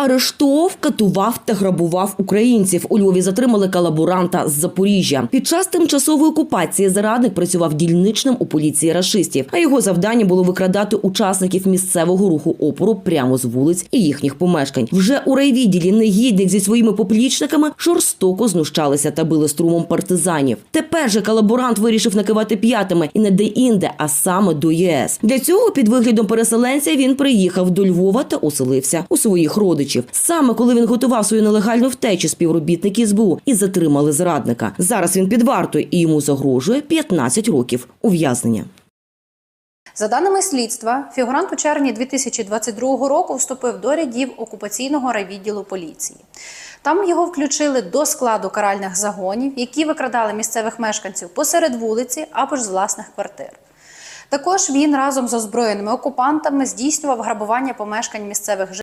Арештовував, катував та грабував українців. У Львові затримали колаборанта з Запоріжжя. Під час тимчасової окупації зарадник працював дільничним у поліції рашистів, а його завдання було викрадати учасників місцевого руху опору прямо з вулиць і їхніх помешкань. Вже у райвідділі негідник зі своїми поплічниками жорстоко знущалися та били струмом партизанів. Тепер же колаборант вирішив накивати п'ятами і не де-інде, а саме до ЄС. Для цього під виглядом переселенця він приїхав до Львова та оселився у своїх родичів. Саме коли він готував свою нелегальну втечу, співробітники СБУ і затримали зрадника. Зараз він під вартою і йому загрожує 15 років ув'язнення. За даними слідства, фігурант у червні 2022 року вступив до рядів окупаційного райвідділу поліції. Там його включили до складу каральних загонів, які викрадали місцевих мешканців посеред вулиці або ж з власних квартир. Також він разом з озброєними окупантами здійснював грабування помешкань місцевих жителів.